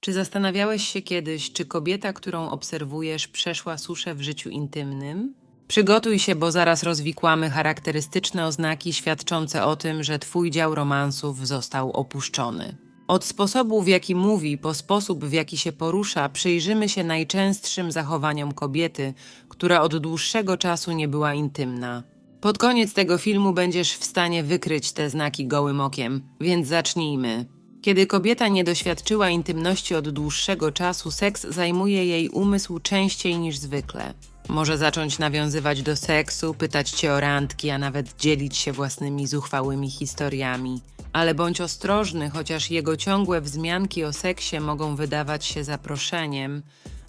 Czy zastanawiałeś się kiedyś, czy kobieta, którą obserwujesz, przeszła suszę w życiu intymnym? Przygotuj się, bo zaraz rozwikłamy charakterystyczne oznaki świadczące o tym, że twój dział romansów został opuszczony. Od sposobu, w jaki mówi, po sposób, w jaki się porusza, przyjrzymy się najczęstszym zachowaniom kobiety, która od dłuższego czasu nie była intymna. Pod koniec tego filmu będziesz w stanie wykryć te znaki gołym okiem, więc zacznijmy. Kiedy kobieta nie doświadczyła intymności od dłuższego czasu, seks zajmuje jej umysł częściej niż zwykle. Może zacząć nawiązywać do seksu, pytać cię o randki, a nawet dzielić się własnymi zuchwałymi historiami. Ale bądź ostrożny, chociaż jego ciągłe wzmianki o seksie mogą wydawać się zaproszeniem,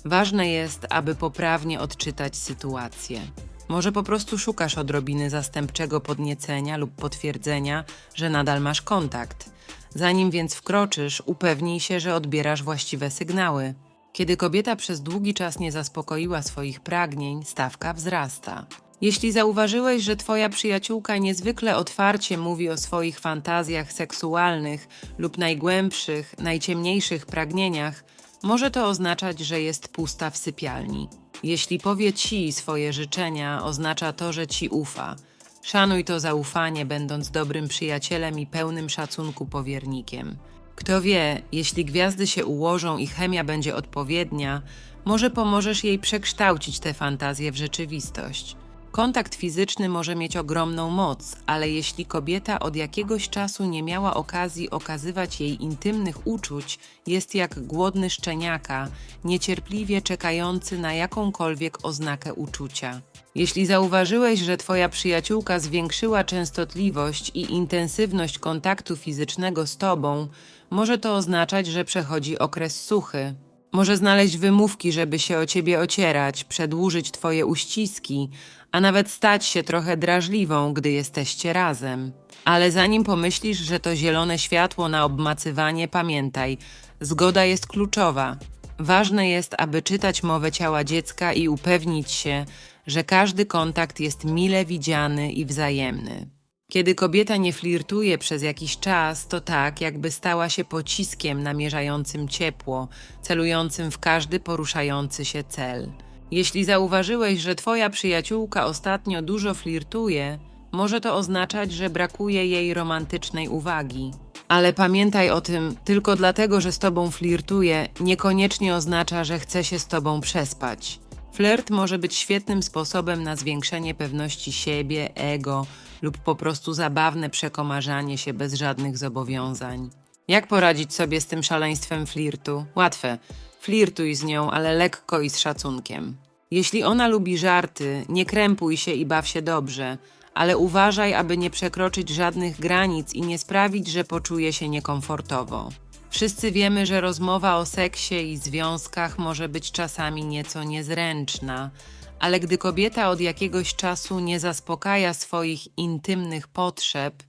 ważne jest, aby poprawnie odczytać sytuację. Może po prostu szukasz odrobiny zastępczego podniecenia lub potwierdzenia, że nadal masz kontakt. Zanim więc wkroczysz, upewnij się, że odbierasz właściwe sygnały. Kiedy kobieta przez długi czas nie zaspokoiła swoich pragnień, stawka wzrasta. Jeśli zauważyłeś, że twoja przyjaciółka niezwykle otwarcie mówi o swoich fantazjach seksualnych lub najgłębszych, najciemniejszych pragnieniach, może to oznaczać, że jest pusta w sypialni. Jeśli powie ci swoje życzenia, oznacza to, że ci ufa. Szanuj to zaufanie, będąc dobrym przyjacielem i pełnym szacunku powiernikiem. Kto wie, jeśli gwiazdy się ułożą i chemia będzie odpowiednia, może pomożesz jej przekształcić te fantazje w rzeczywistość. Kontakt fizyczny może mieć ogromną moc, ale jeśli kobieta od jakiegoś czasu nie miała okazji okazywać jej intymnych uczuć, jest jak głodny szczeniaka, niecierpliwie czekający na jakąkolwiek oznakę uczucia. Jeśli zauważyłeś, że Twoja przyjaciółka zwiększyła częstotliwość i intensywność kontaktu fizycznego z Tobą, może to oznaczać, że przechodzi okres suchy. Może znaleźć wymówki, żeby się o Ciebie ocierać, przedłużyć Twoje uściski, a nawet stać się trochę drażliwą, gdy jesteście razem. Ale zanim pomyślisz, że to zielone światło na obmacywanie, pamiętaj, zgoda jest kluczowa. Ważne jest, aby czytać mowę ciała dziecka i upewnić się, że każdy kontakt jest mile widziany i wzajemny. Kiedy kobieta nie flirtuje przez jakiś czas, to tak, jakby stała się pociskiem namierzającym ciepło, celującym w każdy poruszający się cel. Jeśli zauważyłeś, że twoja przyjaciółka ostatnio dużo flirtuje, może to oznaczać, że brakuje jej romantycznej uwagi. Ale pamiętaj o tym, tylko dlatego, że z tobą flirtuje, niekoniecznie oznacza, że chce się z tobą przespać. Flirt może być świetnym sposobem na zwiększenie pewności siebie, ego lub po prostu zabawne przekomarzanie się bez żadnych zobowiązań. Jak poradzić sobie z tym szaleństwem flirtu? Łatwe. Flirtuj z nią, ale lekko i z szacunkiem. Jeśli ona lubi żarty, nie krępuj się i baw się dobrze, ale uważaj, aby nie przekroczyć żadnych granic i nie sprawić, że poczuje się niekomfortowo. Wszyscy wiemy, że rozmowa o seksie i związkach może być czasami nieco niezręczna, ale gdy kobieta od jakiegoś czasu nie zaspokaja swoich intymnych potrzeb,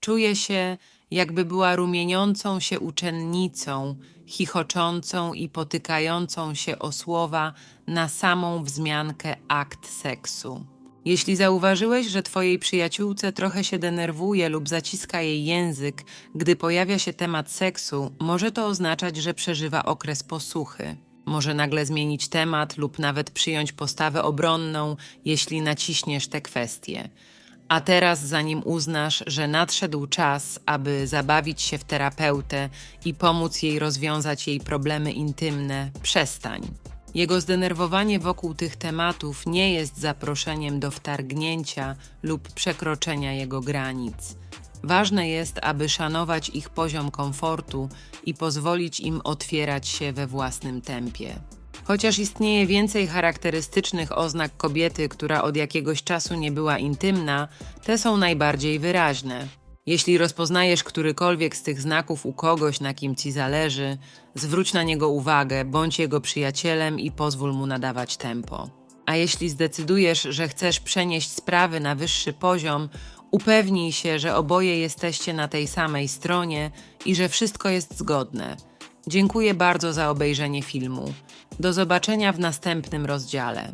czuje się, jakby była rumieniącą się uczennicą, chichoczącą i potykającą się o słowa na samą wzmiankę akt seksu. Jeśli zauważyłeś, że twojej przyjaciółce trochę się denerwuje lub zaciska jej język, gdy pojawia się temat seksu, może to oznaczać, że przeżywa okres posuchy. Może nagle zmienić temat lub nawet przyjąć postawę obronną, jeśli naciśniesz te kwestie. A teraz, zanim uznasz, że nadszedł czas, aby zabawić się w terapeutę i pomóc jej rozwiązać jej problemy intymne, przestań. Jego zdenerwowanie wokół tych tematów nie jest zaproszeniem do wtargnięcia lub przekroczenia jego granic. Ważne jest, aby szanować ich poziom komfortu i pozwolić im otwierać się we własnym tempie. Chociaż istnieje więcej charakterystycznych oznak kobiety, która od jakiegoś czasu nie była intymna, te są najbardziej wyraźne. Jeśli rozpoznajesz którykolwiek z tych znaków u kogoś, na kim ci zależy, zwróć na niego uwagę, bądź jego przyjacielem i pozwól mu nadawać tempo. A jeśli zdecydujesz, że chcesz przenieść sprawy na wyższy poziom, upewnij się, że oboje jesteście na tej samej stronie i że wszystko jest zgodne. Dziękuję bardzo za obejrzenie filmu. Do zobaczenia w następnym rozdziale.